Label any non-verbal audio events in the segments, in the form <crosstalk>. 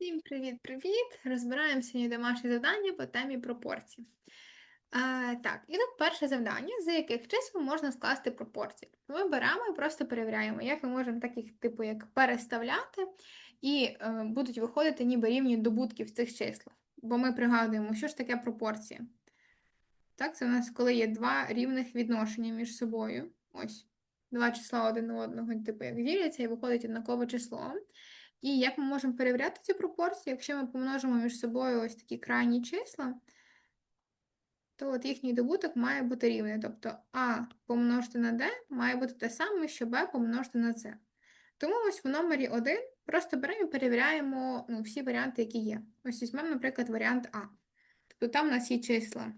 Всім привіт-привіт! Розбираємо сьогодні домашнє завдання по темі пропорцій. А, так, і тут перше завдання, з яких чисел можна скласти пропорції. Ми беремо і просто перевіряємо, як ми можемо так їх, типу, як переставляти, і е, будуть виходити ніби рівні добутки в цих числах. Бо ми пригадуємо, що ж таке пропорція. Так, це у нас коли є два рівних відношення між собою. Ось, два числа один одного, типу, як діляться, і виходить однакове число. І як ми можемо перевіряти ці пропорції, якщо ми помножимо між собою ось такі крайні числа, то от їхній добуток має бути рівний. Тобто А помножити на D має бути те саме, що B помножити на С. Тому ось в номері 1 просто беремо і перевіряємо ну, всі варіанти, які є. Ось візьмемо, наприклад, варіант А. Тобто там у нас є числа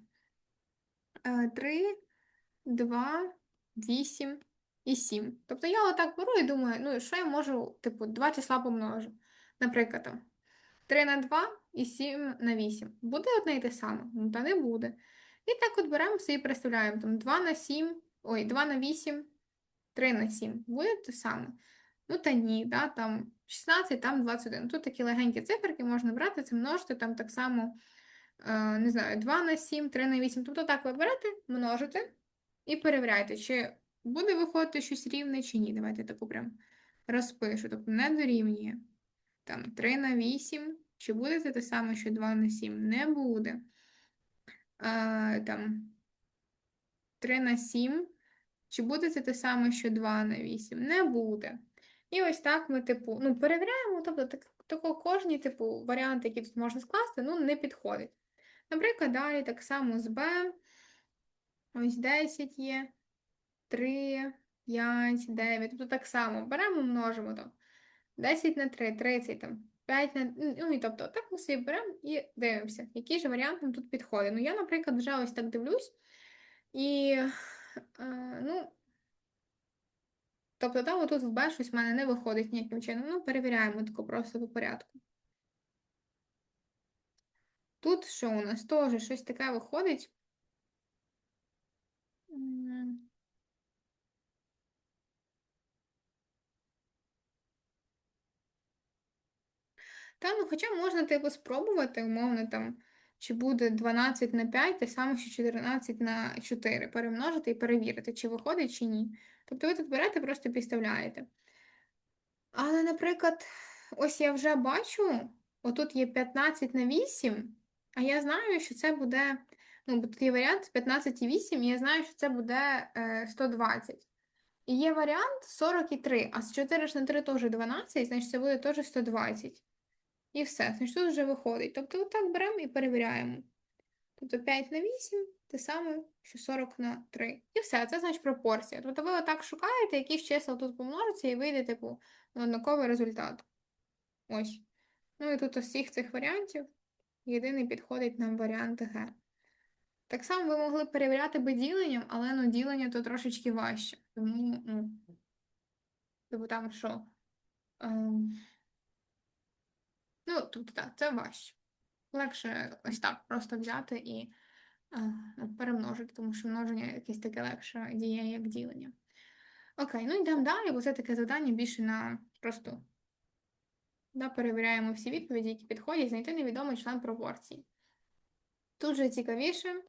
3, 2, 8 і 7. Тобто я отак беру і думаю, ну що я можу, типу, два числа помножу. Наприклад, там 3 на 2 і 7 на 8. Буде одне і те саме? Ну, та не буде. І так от беремо і представляємо, там 2 на 7, ой, 2 на 8, 3 на 7. Буде те саме? Ну, та ні, да, там 16, там 21. Тут такі легенькі циферки можна брати, це множити, там так само, е, не знаю, 2 на 7, 3 на 8. Тобто так ви берете, множите і перевіряйте, чи буде виходити щось рівне чи ні. Давайте таку прям розпишу. Тобто не дорівнює. Там 3 на 8. Чи буде це те саме, що 2 на 7? Не буде. А, Там 3 на 7. Чи буде це те саме, що 2 на 8? Не буде. І ось так ми, типу, ну, перевіряємо, тобто так, тако кожні, типу, варіанти, які тут можна скласти, ну, не підходить. Наприклад, далі так само з B. Ось 10 є. 3, 5, 9. Тобто так само беремо, множимо там 10 на 3, 30, там, 5 на. Ну, і тобто, так ми собі беремо і дивимося, який же варіант нам тут підходить. Ну, я, наприклад, вже ось так дивлюсь. І, е, ну, тобто, там отут в Б щось в мене не виходить ніяким чином. Ну, перевіряємо тако просто по порядку. Тут що у нас теж щось таке виходить. Та, ну хоча можна типу спробувати, умовно, там, чи буде 12 на 5, те саме, що 14 на 4 перемножити і перевірити, чи виходить, чи ні. Тобто ви тут берете, просто підставляєте. Але, наприклад, ось я вже бачу, отут є 15 на 8, а я знаю, що це буде. Ну, бо тут є варіант 15 і 8, і я знаю, що це буде е, 120. І є варіант 43, а з 4 на 3 теж 12, значить це буде теж 120. І все. Значить, тут вже виходить. Тобто, отак беремо і перевіряємо. Тобто 5 на 8 те саме, що 40 на 3. І все, це значить пропорція. Тобто ви отак шукаєте, якісь числа тут помножиться, і вийде, типу, однаковий результат. Ось. Ну і тут з всіх цих варіантів єдиний підходить нам варіант Г. Так само ви могли перевіряти би діленням, але ну, ділення то трошечки важче. Тому, ну, тобто там що? Ем... Ну, тобто, так, це важче. Легше ось так просто взяти і е, перемножити, тому що множення якесь таке легше діє, як ділення. Окей, ну йдемо далі, бо це таке завдання більше на просто да, перевіряємо всі відповіді, які підходять, знайти невідомий член пропорції. Тут же цікавіше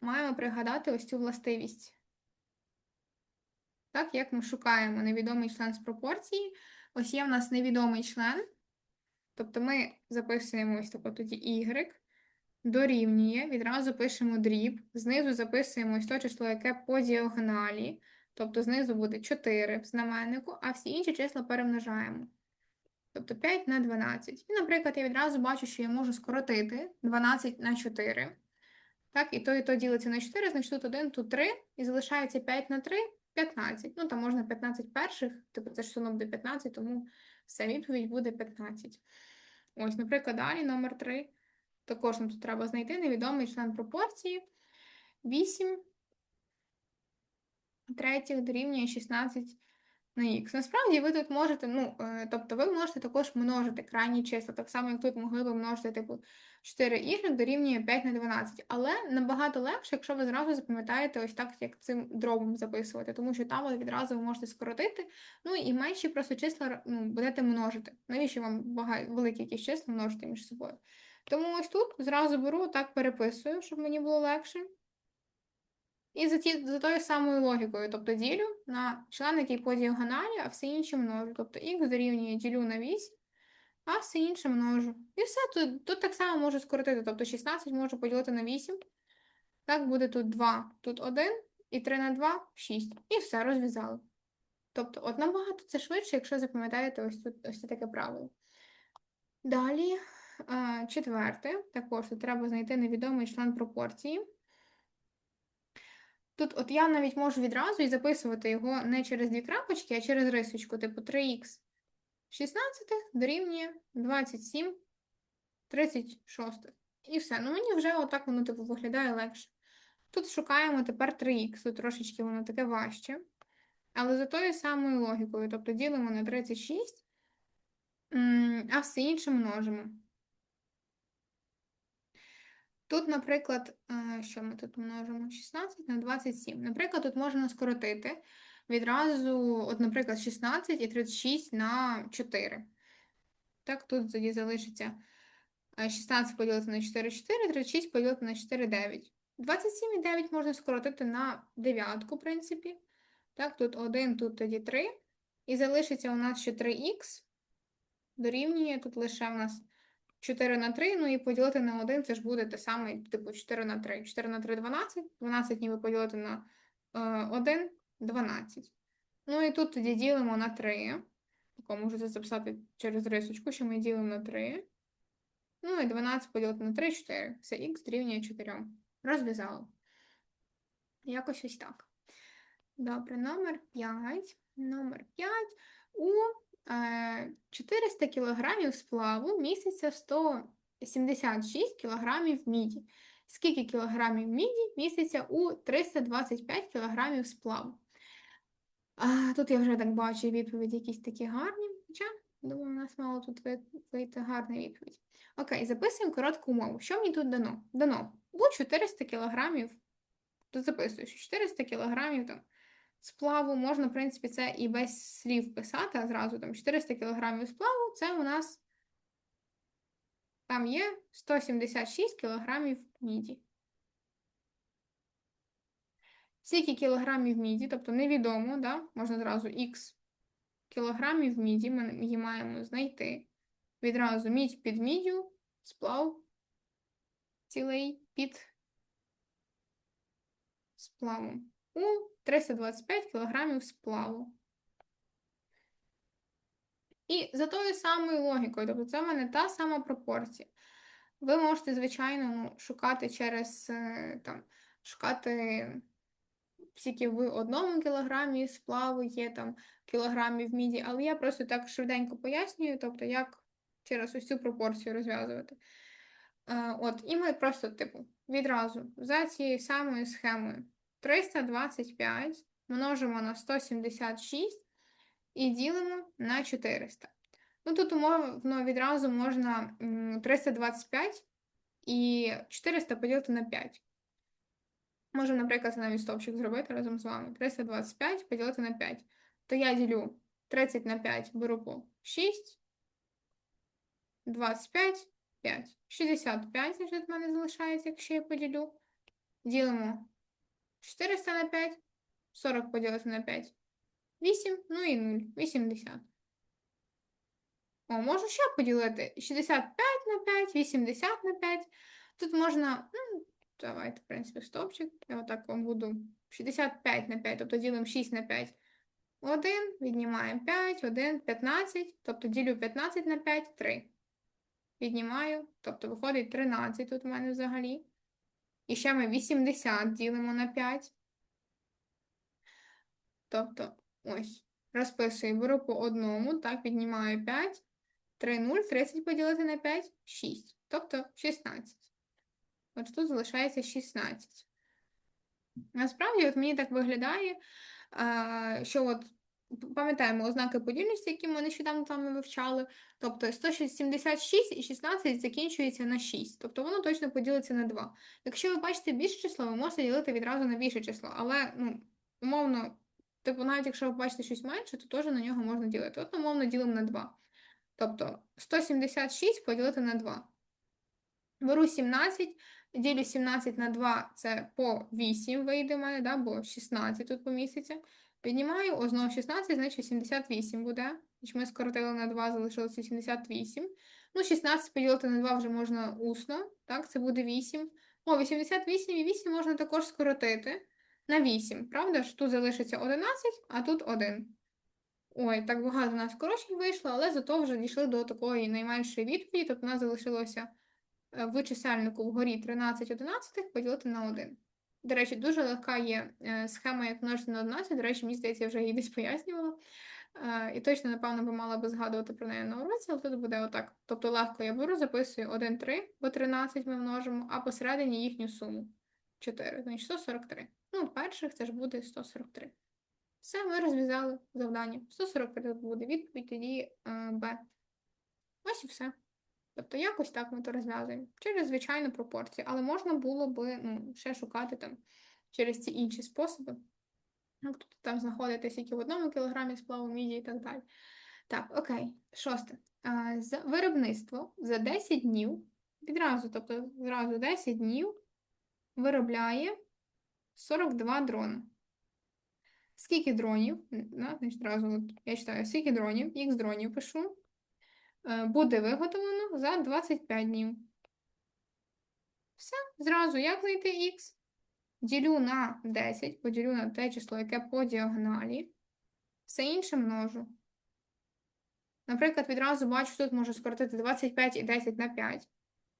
маємо пригадати ось цю властивість. Так, як ми шукаємо невідомий член з пропорції, ось є в нас невідомий член. Тобто ми записуємо ось тако тоді y, дорівнює, відразу пишемо дріб, знизу записуємо ось то число, яке по діагоналі, тобто знизу буде 4 в знаменнику, а всі інші числа перемножаємо. Тобто 5 на 12. І, наприклад, я відразу бачу, що я можу скоротити 12 на 4. Так, і то, і то ділиться на 4, значить тут 1, тут 3, і залишається 5 на 3, 15. Ну, там можна 15 перших, типу це ж все одно буде 15, тому все, відповідь буде 15. Ось, наприклад, далі номер 3. Також нам тут треба знайти невідомий член пропорції. 8 третіх дорівнює 16 на х. Насправді ви тут можете, ну, е, тобто ви можете також множити крайні числа, так само, як тут могли би множити, типу, 4y дорівнює 5 на 12. Але набагато легше, якщо ви зразу запам'ятаєте ось так, як цим дробом записувати, тому що там от відразу ви можете скоротити, ну і менші просто числа ну, будете множити. Навіщо вам багато, великі якісь числа множити між собою? Тому ось тут зразу беру, так переписую, щоб мені було легше. І за ті, за тою самою логікою, тобто ділю на член, який по діагоналі, а все інше множу. Тобто х дорівнює ділю на 8, а все інше множу. І все, тут, тут так само можу скоротити. Тобто 16 можу поділити на 8. Так, буде тут 2, тут 1, і 3 на 2 6. І все, розв'язали. Тобто, от набагато це швидше, якщо запам'ятаєте ось тут ось таке правило. Далі, четверте, також тут треба знайти невідомий член пропорції. Тут от я навіть можу відразу і записувати його не через дві крапочки, а через рисочку, типу 3х 16 дорівнює 27 36. І все. Ну мені вже отак воно типу, виглядає легше. Тут шукаємо тепер 3х, тут трошечки воно таке важче. Але за тою самою логікою, тобто ділимо на 36, а все інше множимо. Тут, наприклад, е, що ми тут множимо? 16 на 27. Наприклад, тут можна скоротити відразу, от, наприклад, 16 і 36 на 4. Так, тут тоді залишиться 16 е, поділити на 4, 4, 36 поділити на 4, 9. 27 і 9 можна скоротити на 9, в принципі. Так, тут 1, тут тоді 3. І залишиться у нас ще 3х. Дорівнює тут лише в нас 4 на 3, ну і поділити на 1, це ж буде те саме, типу 4 на 3. 4 на 3 12, 12 ніби поділити на е, 1 12. Ну і тут тоді ділимо на 3. Тако можу це записати через рисочку, що ми ділимо на 3. Ну і 12 поділити на 3 4. Це х дорівнює 4. Розв'язали. Якось ось так. Добре, номер 5. Номер 5. У 400 е, кг сплаву міститься 176 кг міді. Скільки кілограмів міді міститься у 325 кг сплаву? А, Тут я вже так бачу відповіді якісь такі гарні. Хоча, думаю, у нас мало тут вийти гарна відповідь. Окей, записуємо коротку умову. Що мені тут дано? Дано у 400 кг, тут записую, що 400 кг там, сплаву, можна, в принципі, це і без слів писати, а зразу там 400 кг сплаву, це у нас там є 176 кг міді. Скільки кілограмів міді, тобто невідомо, да? можна зразу х кілограмів міді, ми її маємо знайти. Відразу мідь під міддю, сплав цілий під сплавом. У 325 кг сплаву. І за тою самою логікою, тобто це в мене та сама пропорція. Ви можете, звичайно, ну, шукати через е, там, шукати, скільки в одному кілограмі сплаву є там кілограмів міді, але я просто так швиденько пояснюю, тобто, як через цю пропорцію розв'язувати. Е, от, І ми просто, типу, відразу за цією самою схемою. 325 множимо на 176 і ділимо на 400. Ну, Тут умовно відразу можна 325 і 400 поділити на 5. Можемо, наприклад, навіть стовпчик зробити разом з вами. 325 поділити на 5. То я ділю 30 на 5, беру по 6, 25, 5. 65, значить, в мене залишається, якщо я поділю. Ділимо 400 на 5, 40 поділити на 5. 8, ну і 0, 80. О, можу ще поділити 65 на 5, 80 на 5. Тут можна, ну, давайте, в принципі, стопчик. Я отак вам буду 65 на 5, тобто ділимо 6 на 5. 1, віднімаємо 5, 1, 15, тобто ділю 15 на 5, 3. Віднімаю, тобто виходить 13 тут у мене взагалі. І ще ми 80 ділимо на 5. Тобто, ось, розписую, беру по одному, так, віднімаю 5. 3, 0, 30 поділити на 5, 6. Тобто 16. От тут залишається 16. Насправді, от мені так виглядає, що от пам'ятаємо ознаки подільності, які ми нещодавно вами вивчали. Тобто 176 і 16 закінчується на 6. Тобто воно точно поділиться на 2. Якщо ви бачите більше число, ви можете ділити відразу на більше число. Але, ну, умовно, типу, навіть якщо ви бачите щось менше, то теж на нього можна ділити. От, умовно, ділимо на 2. Тобто 176 поділити на 2. Беру 17, ділю 17 на 2, це по 8 вийде в мене, да, бо 16 тут поміститься. Піднімаю, о, знову 16, значить 78 буде. Ми скоротили на 2, залишилося 78. Ну, 16 поділити на 2 вже можна усно, так, це буде 8. О, 88 і 8 можна також скоротити на 8, правда ж? Тут залишиться 11, а тут 1. Ой, так багато у нас скорочень вийшло, але зато вже дійшли до такої найменшої відповіді, тобто у нас залишилося е, в чисельнику вгорі 13 одинадцятих поділити на 1. До речі, дуже легка є е, схема, як множити на 11. До речі, мені здається, я вже її десь пояснювала. Е, І точно, напевно, би мала би згадувати про неї на уроці, але тут буде отак. Тобто легко я беру, записую 1, 3, бо 13 ми множимо, а посередині їхню суму 4, значить 143. Ну, перших це ж буде 143. Все, ми розв'язали завдання. 143 буде відповідь, тоді е, Б. Ось і все. Тобто якось так ми то розв'язуємо. Через звичайну пропорцію. Але можна було би ну, ще шукати там через ці інші способи. Ну, Тобто там знаходити скільки в одному кілограмі сплаву міді і так далі. Так, окей, шосте. За виробництво за 10 днів, відразу, тобто зразу 10 днів виробляє 42 дрони. Скільки дронів? Да, значить, одразу я читаю, скільки дронів, х дронів пишу, буде виготовлено за 25 днів. Все, зразу як знайти х? Ділю на 10, поділю на те число, яке по діагоналі. Все інше множу. Наприклад, відразу бачу, тут можу скоротити 25 і 10 на 5.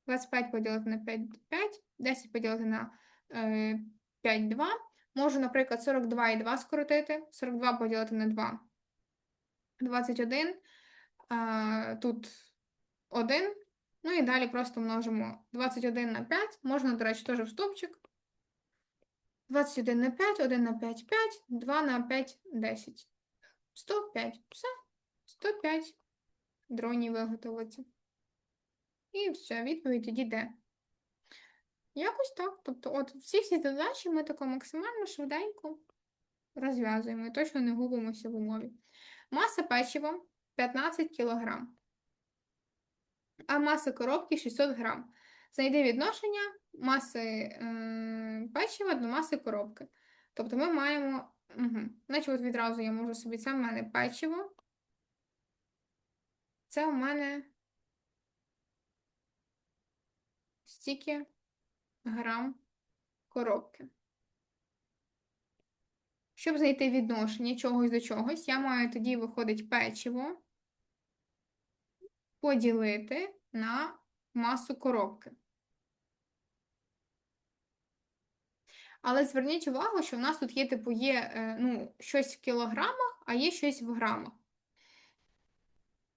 25 поділити на 5, 5, 10 поділити на е, 5, 2. Можу, наприклад, 42 і 2 скоротити. 42 поділити на 2. 21. Тут 1. Ну і далі просто множимо 21 на 5. Можна, до речі, теж в стовпчик. 21 на 5, 1 на 5, 5, 2 на 5, 10. 105. Все. 105 дронів виготовиться. І все, відповідь тоді де. Якось так. Тобто, от всі всі задачі ми тако максимально швиденько розв'язуємо і точно не губимося в умові. Маса печива 15 кг, а маса коробки 600 г. Знайди відношення маси е, печива до маси коробки. Тобто ми маємо. Угу. Значить, от відразу я можу собі, це в мене печиво. Це у мене стільки грам коробки. Щоб знайти відношення чогось до чогось, я маю тоді виходить печиво поділити на масу коробки. Але зверніть увагу, що в нас тут є, типу, є е, ну, щось в кілограмах, а є щось в грамах.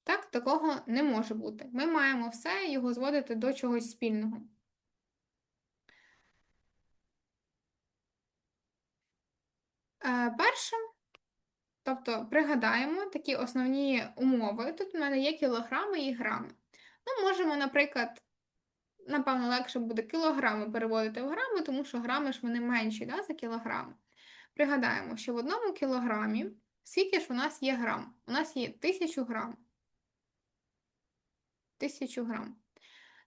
Так, такого не може бути. Ми маємо все його зводити до чогось спільного. Е, Перше, тобто пригадаємо такі основні умови. Тут в мене є кілограми і грами. Ну, можемо, наприклад, напевно, легше буде кілограми переводити в грами, тому що грами ж вони менші да, за кілограми. Пригадаємо, що в одному кілограмі, скільки ж у нас є грам? У нас є 1000 грам. 1000 грам.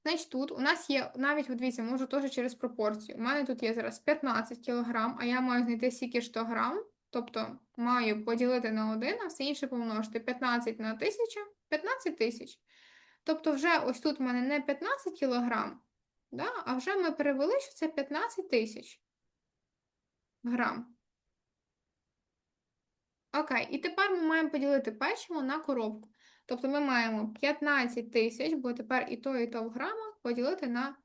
Значить, тут у нас є, навіть, от дивіться, можу теж через пропорцію. У мене тут є зараз 15 кг, а я маю знайти скільки 100 грам, тобто маю поділити на 1, а все інше помножити 15 на 1000, 15 тисяч. Тобто, вже ось тут у мене не 15 кг, да, а вже ми перевели, що це 15 тисяч грам. Окей, і тепер ми маємо поділити печиво на коробку. Тобто ми маємо 15 тисяч, бо тепер і то, і то в грамах поділити на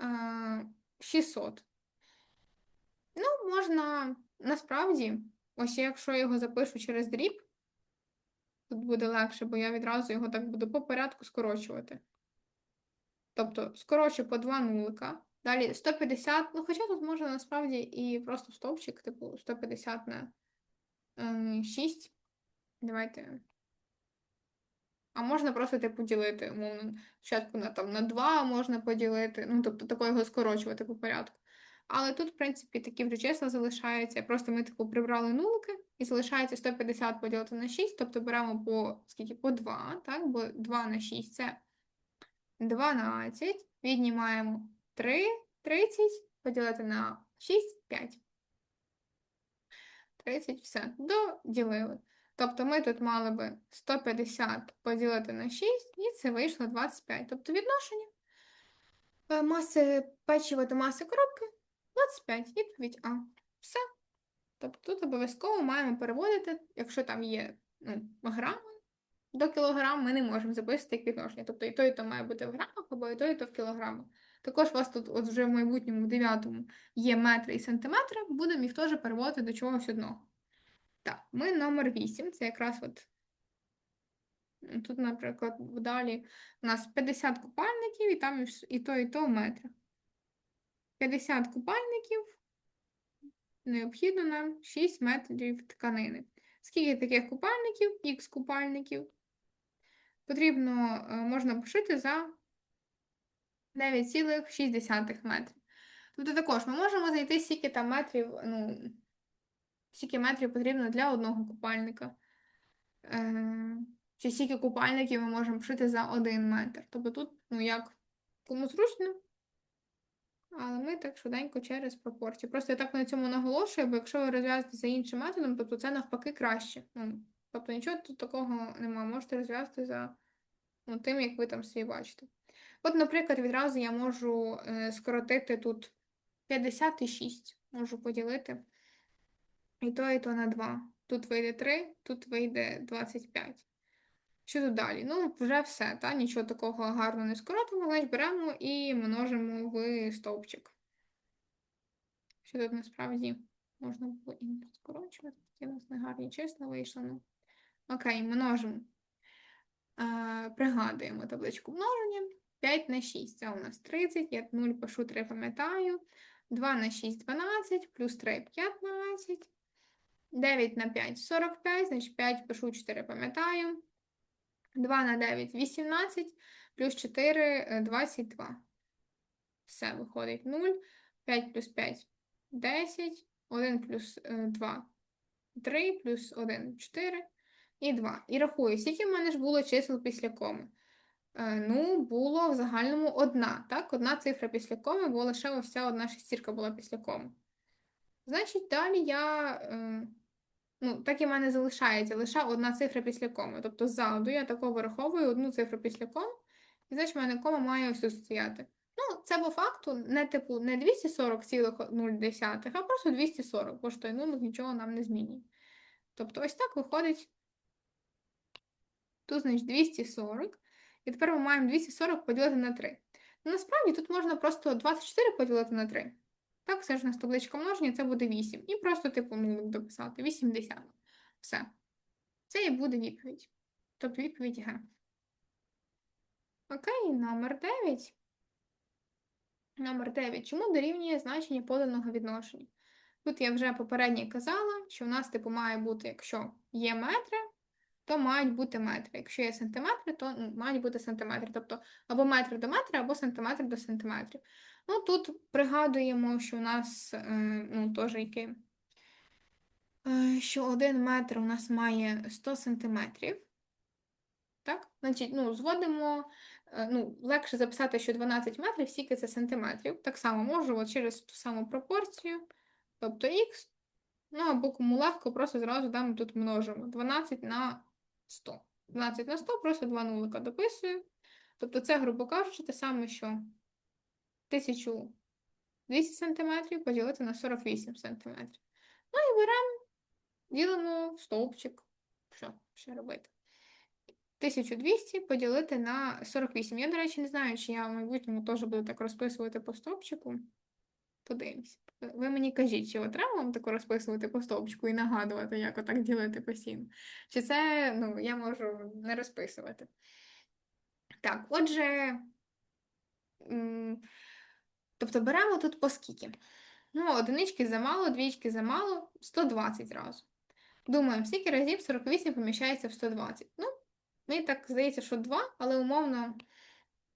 е, 600. Ну, можна насправді, ось якщо я його запишу через дріб, тут буде легше, бо я відразу його так буду по порядку скорочувати. Тобто, скорочу по 2 нулика. Далі 150, ну, хоча тут можна насправді і просто стовпчик, типу 150 на е, 6. Давайте. А можна просто типу ділити, умовно, спочатку на там на 2 можна поділити, ну тобто тако його скорочувати по порядку. Але тут, в принципі, такі вже числа залишаються. Просто ми типу прибрали нулики і залишається 150 поділити на 6, тобто беремо по скільки? По 2, так? Бо 2 на 6 це 12. Віднімаємо 3, 30, поділити на 6, 5. 30, все, доділили. Тобто ми тут мали би 150 поділити на 6, і це вийшло 25. Тобто відношення е, маси печива до маси коробки 25. Відповідь А. Все. Тобто тут обов'язково маємо переводити, якщо там є ну, грами до кілограм, ми не можемо записати як відношення. Тобто і то, і то має бути в грамах, або і то, і то в кілограмах. Також у вас тут от вже в майбутньому, в дев'ятому, є метри і сантиметри, будемо їх теж переводити до чогось одного. Так, ми номер 8, це якраз от. Тут, наприклад, далі у нас 50 купальників, і там і то, і то в метрах. 50 купальників необхідно нам 6 метрів тканини. Скільки таких купальників, х купальників, потрібно, е, можна пошити за 9,6 метрів. Тобто також ми можемо знайти, скільки там метрів, ну, скільки метрів потрібно для одного купальника. Е, чи скільки купальників ми можемо пошити за один метр. Тобто тут, ну як, кому зручно, але ми так швиденько через пропорцію. Просто я так на цьому наголошую, бо якщо ви розв'язуєте за іншим методом, тобто це навпаки краще. Ну, тобто нічого тут такого немає. Можете розв'язати за ну, тим, як ви там свій бачите. От, наприклад, відразу я можу е, скоротити тут 56, можу поділити. І то, і то на 2. Тут вийде 3, тут вийде 25. Що тут далі? Ну, вже все, та? нічого такого гарно не скоротимо, значить беремо і множимо в стовпчик. Що тут насправді можна було і скорочувати, такі у нас негарні числа вийшли. Ну. Окей, множимо. Е, пригадуємо табличку множення. 5 на 6 це у нас 30, я 0 пишу 3, пам'ятаю. 2 на 6 12, плюс 3 15. 9 на 5 45, значить 5 пишу 4, пам'ятаю. 2 на 9 18, плюс 4 е, 22. Все, виходить 0. 5 плюс 5 10, 1 плюс е, 2 3, плюс 1 4 і 2. І рахую, скільки в мене ж було чисел після коми? Е, Ну, було в загальному одна, так? Одна цифра після коми, бо лише ось ця одна шестірка була після коми. Значить, далі я. Ну, так і в мене залишається лише одна цифра після коми. Тобто ззаду я тако вираховую одну цифру після коми, і значить в мене кома має ось тут стояти. Ну, це по факту не типу не 240,0, а просто 240, бо ж той нулик нічого нам не змінює. Тобто ось так виходить. Тут, значить, 240. І тепер ми маємо 240 поділити на 3. Ну, насправді тут можна просто 24 поділити на 3. Так, це ж у нас табличка множення, це буде 8. І просто, типу, нулик дописати. 80. Все. Це і буде відповідь. Тобто відповідь Г. Окей, номер 9. Номер 9. Чому дорівнює значення поданого відношення? Тут я вже попередньо казала, що в нас, типу, має бути, якщо є метри, то мають бути метри. Якщо є сантиметри, то ну, мають бути сантиметри. Тобто або метр до метра, або сантиметр до сантиметрів. Ну, тут пригадуємо, що у нас е, ну, теж який, е, що один метр у нас має 100 сантиметрів. Так? Значить, ну, зводимо, е, ну, легше записати, що 12 метрів, скільки це сантиметрів. Так само можу от через ту саму пропорцію, тобто х, ну або кому легко, просто зразу там тут множимо. 12 на 100. 12 на 100, просто два нулика дописую. Тобто це, грубо кажучи, те саме, що 1200 см поділити на 48 см. Ну і беремо, ділимо стовпчик. Що ще робити? 1200 поділити на 48. Я, до речі, не знаю, чи я в майбутньому теж буду так розписувати по стовпчику. Подивимось. Ви мені кажіть, чи треба вам тако розписувати по стовпчику і нагадувати, як отак ділити постійно. Чи це, ну, я можу не розписувати. Так, отже, тобто беремо тут по скільки? Ну, одинички замало, двічки замало, 120 зразу. Думаємо, скільки разів 48 поміщається в 120. Ну, мені так здається, що 2, але умовно,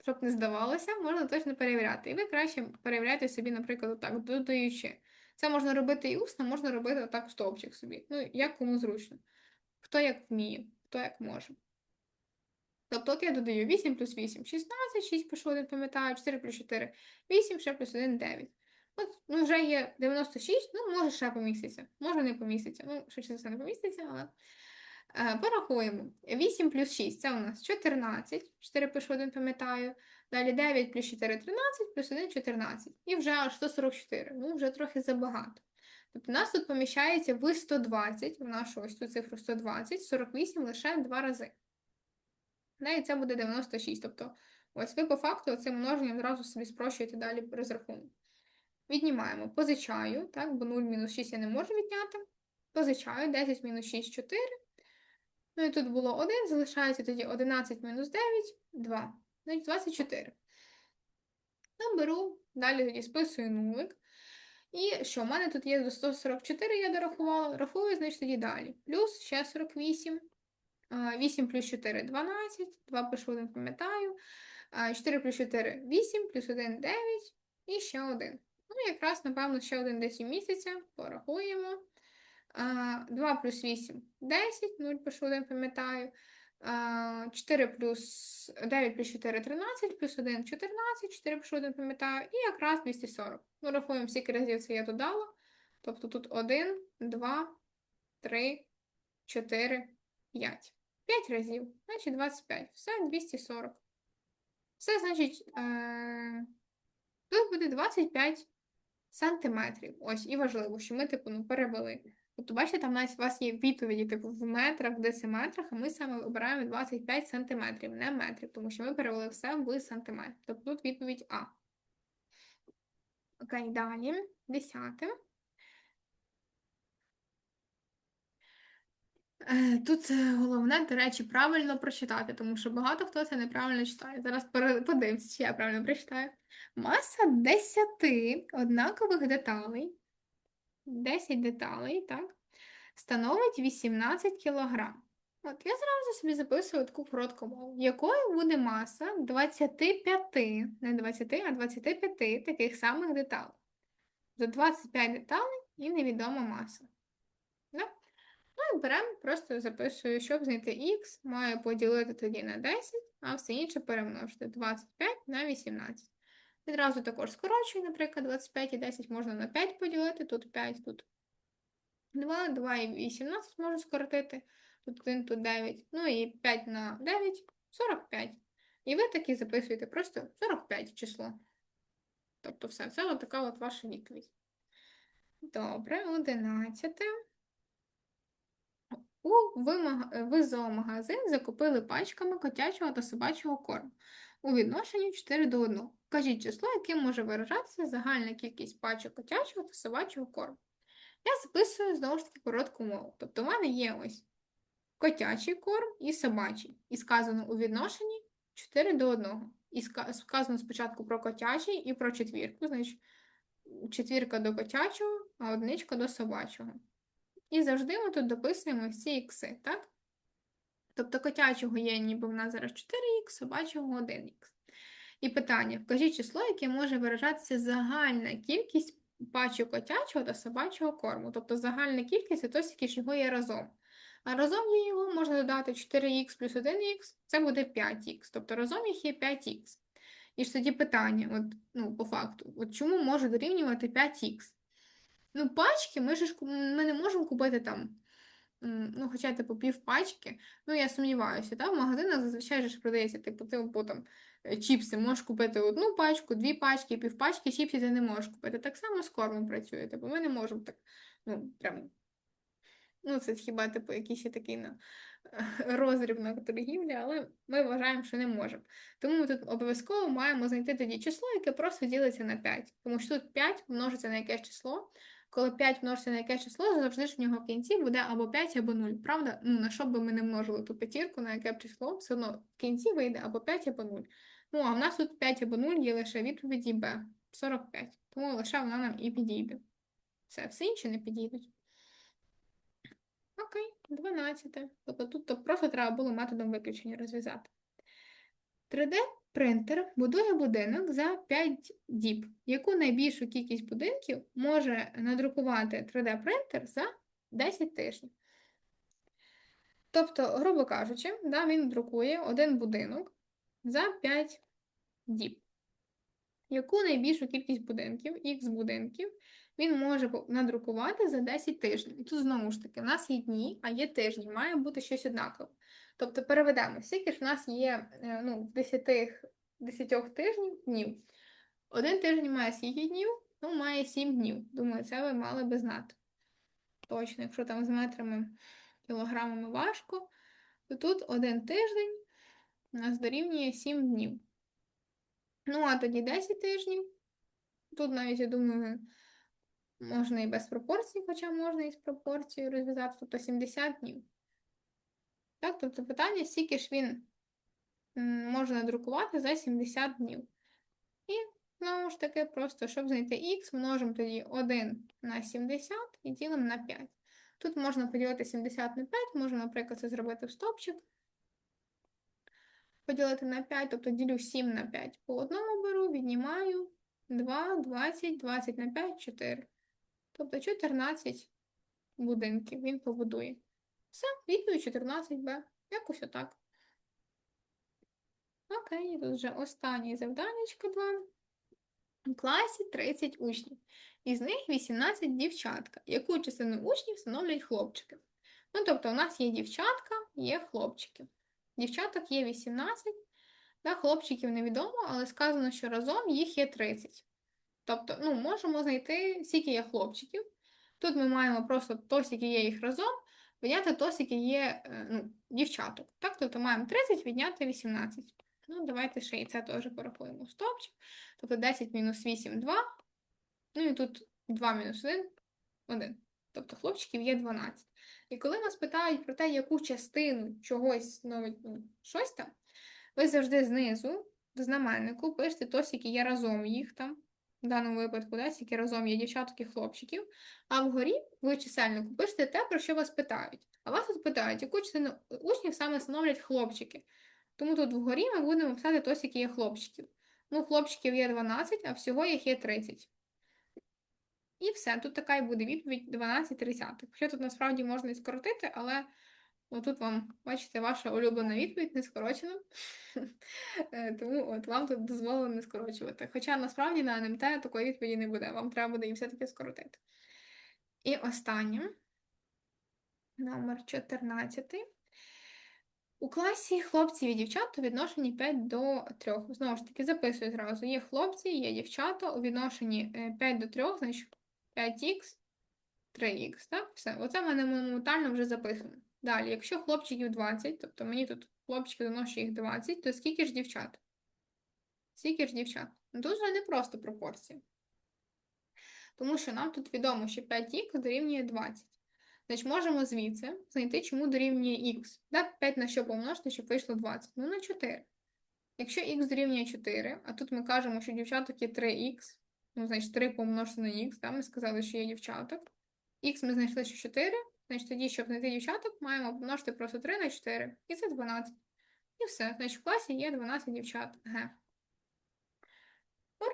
щоб не здавалося, можна точно перевіряти. І ви краще перевіряйте собі, наприклад, отак, додаючи. Це можна робити і усно, можна робити отак в стовпчик собі. Ну, як кому зручно. Хто як вміє, хто як може. Тобто, от я додаю 8 плюс 8 16, 6 пишу 1, пам'ятаю, 4 плюс 4 8, ще плюс 1 9. От, ну, вже є 96, ну, може ще поміститься, може не поміститься. Ну, швидше за все не поміститься, але порахуємо. 8 плюс 6 це у нас 14, 4 пишу 1, пам'ятаю. Далі 9 плюс 4 13, плюс 1 14. І вже аж 144. Ну, вже трохи забагато. Тобто у нас тут поміщається в 120, в нашу ось цю цифру 120, 48 лише два рази. І це буде 96. Тобто, ось ви по факту цим множенням одразу собі спрощуєте далі розрахунок. Віднімаємо, позичаю, так, бо 0 мінус 6 я не можу відняти. Позичаю 10 мінус 6 4. Ну і тут було 1, залишається тоді 11 мінус 9, 2. Значить 24. Ну, беру, далі тоді списую нулик. І що, в мене тут є до 144, я дорахувала, рахую, значить тоді далі. Плюс ще 48. 8 плюс 4 12, 2 пишу 1, пам'ятаю. 4 плюс 4 8, плюс 1 9 і ще 1. Ну, якраз, напевно, ще один десь місяця. Порахуємо. 2 плюс 8 10, 0 пишу 1, пам'ятаю. 4 плюс 9 плюс 4 13, плюс 1 14, 4 пишу 1, пам'ятаю, і якраз 240. Ну, рахуємо, скільки разів це я додала. Тобто тут 1, 2, 3, 4, 5. 5 разів, значить 25. Все, 240. Все, значить, е тут буде 25 сантиметрів. Ось, і важливо, що ми, типу, ну, перевели. Тобто, бачите, там у вас є відповіді, типу, в метрах, в дециметрах, а ми саме обираємо 25 сантиметрів, не метрів, тому що ми перевели все в сантиметр. Тобто тут відповідь А. Окей, далі. Десяте. Е, тут е, головне, до речі, правильно прочитати, тому що багато хто це неправильно читає. Зараз подивимося, чи я правильно прочитаю. Маса 10 однакових деталей. 10 деталей, так, становить 18 кг. От я зразу собі записую таку коротку мову. Якою буде маса 25, не 20, а 25 таких самих деталей? За 25 деталей і невідома маса. Да? Ну і беремо, просто записую, щоб знайти х, маю поділити тоді на 10, а все інше перемножити 25 на 18. Відразу також скорочую, наприклад, 25 і 10 можна на 5 поділити, тут 5, тут 2, 2 і 18 можу скоротити, тут 1, тут 9, ну і 5 на 9 45. І ви такі записуєте просто 45 число. Тобто все, це от така от ваша відповідь. Добре, 11. У в зоомагазин закупили пачками котячого та собачого корму у відношенні 4 до 1. Кажіть число, яким може виражатися загальна кількість пачок котячого та собачого корму. Я записую знову ж таки коротку мову. Тобто, в мене є ось котячий корм і собачий. І сказано у відношенні 4 до 1. І сказано спочатку про котячий і про четвірку. Значить, четвірка до котячого, а одничка до собачого. І завжди ми тут дописуємо всі ікси, так? Тобто котячого є, ніби в нас зараз 4х, собачого 1х. І питання: вкажіть число, яке може виражатися загальна кількість пачок котячого та собачого корму. Тобто загальна кількість це то, скільки ж його є разом. А разом є його можна додати 4х плюс 1х, це буде 5х. Тобто разом їх є 5х. І ж тоді питання, от, ну, по факту, от чому може дорівнювати 5х? Ну, пачки ми ж ми не можемо купити там, ну, хоча типу пів пачки. Ну, я сумніваюся, та? в магазинах зазвичай ж продається, типу, ти там е, чіпси можеш купити одну пачку, дві пачки, пів пачки, чіпсів ти не можеш купити. Так само з кормом працює. Типу, ми не можемо так, ну, прям. Ну, це хіба типу якийсь такий <laughs> на розрібна торгівля, але ми вважаємо, що не можемо. Тому ми тут обов'язково маємо знайти тоді число, яке просто ділиться на 5. Тому що тут 5 множиться на якесь число, коли 5 множиться на яке число, завжди ж в нього в кінці буде або 5, або 0. Правда? Ну, на що би ми не множили ту п'ятірку, на яке б число, все одно в кінці вийде або 5, або 0. Ну, а в нас тут 5 або 0 є лише відповіді Б 45. Тому лише вона нам і підійде. Все, все інше не підійдуть. Окей, 12. Тобто тут то просто треба було методом виключення розв'язати. 3D-принтер будує будинок за 5 діб. Яку найбільшу кількість будинків може надрукувати 3D-принтер за 10 тижнів? Тобто, грубо кажучи, да, він друкує один будинок за 5 діб. Яку найбільшу кількість будинків, х будинків, він може надрукувати за 10 тижнів. І тут знову ж таки, в нас є дні, а є тижні, має бути щось однакове. Тобто переведемо, скільки ж в нас є е, ну, в 10, 10 тижнів днів. Один тиждень має скільки днів? Ну, має 7 днів. Думаю, це ви мали би знати. Точно, якщо там з метрами, кілограмами важко, то тут один тиждень у нас дорівнює 7 днів. Ну, а тоді 10 тижнів. Тут навіть, я думаю, можна і без пропорцій, хоча можна і з пропорцією розв'язати, тобто 70 днів. Так, тобто питання, скільки ж він може надрукувати за 70 днів. І знову ж таки, просто щоб знайти х, множимо тоді 1 на 70 і ділимо на 5. Тут можна поділити 70 на 5, можна, наприклад, це зробити в стопчик. Поділити на 5, тобто ділю 7 на 5 по одному беру, віднімаю 2, 20, 20 на 5, 4. Тобто 14 будинків він побудує. Все, відповідь 14Б. Якось отак. Окей, тут вже останнє завданечко 2. У класі 30 учнів. Із них 18 дівчатка. Яку частину учнів становлять хлопчики? Ну, тобто, у нас є дівчатка, є хлопчики. Дівчаток є 18, да, хлопчиків невідомо, але сказано, що разом їх є 30. Тобто, ну, можемо знайти, скільки є хлопчиків. Тут ми маємо просто то, скільки є їх разом, відняти то, скільки є е, ну, дівчаток. Так, тобто маємо 30 відняти 18. Ну, давайте ще і це теж порахуємо в стопчик. Тобто 10 мінус 8 2. Ну і тут 2 мінус 1 1. Тобто хлопчиків є 12. І коли нас питають про те, яку частину чогось ну, щось там, ви завжди знизу в знаменнику пишете то, скільки є разом їх там. В даному випадку, да, скільки разом є дівчаток і хлопчиків, а вгорі ви чисельнику пишете те, про що вас питають. А вас тут питають, яку частину учнів саме становлять хлопчики. Тому тут вгорі ми будемо писати то, скільки є хлопчиків. Ну, хлопчиків є 12, а всього їх є 30. І все, тут така і буде відповідь 12 тридцятих. Хоча тут насправді можна і скоротити, але отут вам, бачите, ваша улюблена відповідь не скорочена. <laughs> Е, Тому от вам тут дозволено не скорочувати. Хоча насправді на НМТ такої відповіді не буде. Вам треба буде її все-таки скоротити. І останнє, номер 14. У класі хлопців і дівчат у відношенні 5 до 3. Знову ж таки, записую зразу. Є хлопці, є дівчата у відношенні е, 5 до 3, значить 5х, 3х. Так? Все. Оце в мене моментально вже записано. Далі, якщо хлопчиків 20, тобто мені тут хлопчики доношу їх 20, то скільки ж дівчат? Скільки ж дівчат? Ну тут вже не пропорція. Тому що нам тут відомо, що 5х дорівнює 20. Значить, можемо звідси знайти, чому дорівнює х. Так, 5 на що помножити, щоб вийшло 20? Ну, на 4. Якщо х дорівнює 4, а тут ми кажемо, що дівчаток є 3х, ну, значить 3 помножити на х, так, ми сказали, що є дівчаток. Х ми знайшли, що 4, значить тоді, щоб знайти дівчаток, маємо помножити просто 3 на 4, і це 12. І все. Значить, в класі є 12 дівчат. Г. Ура!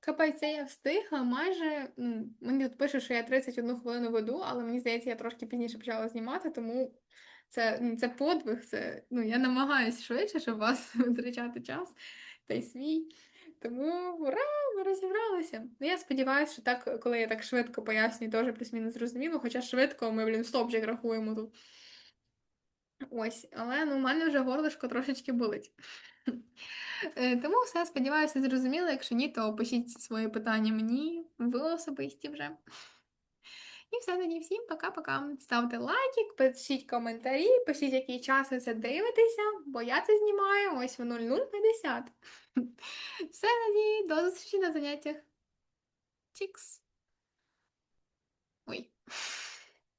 Капець, я встигла майже. Ну, мені тут пише, що я 31 хвилину веду, але мені здається, я трошки пізніше почала знімати, тому це, ну, це подвиг. Це, ну, я намагаюся швидше, щоб вас <laughs> витрачати час та й свій. Тому ура! Ми розібралися. Ну, я сподіваюся, що так, коли я так швидко пояснюю, теж плюс-мінус зрозуміло, хоча швидко ми, блін, стопчик рахуємо тут. Ось, але ну, у мене вже горлишко трошечки болить. <laughs> Е, Тому все, сподіваюся, зрозуміло. Якщо ні, то пишіть свої питання мені в особисті вже. І все тоді всім пока-пока. Ставте лайки, пишіть коментарі, пишіть, який час ви це дивитеся, бо я це знімаю ось в 0050. <laughs> Все Надії, до зустрічі на заняттях. Чікс. Ой.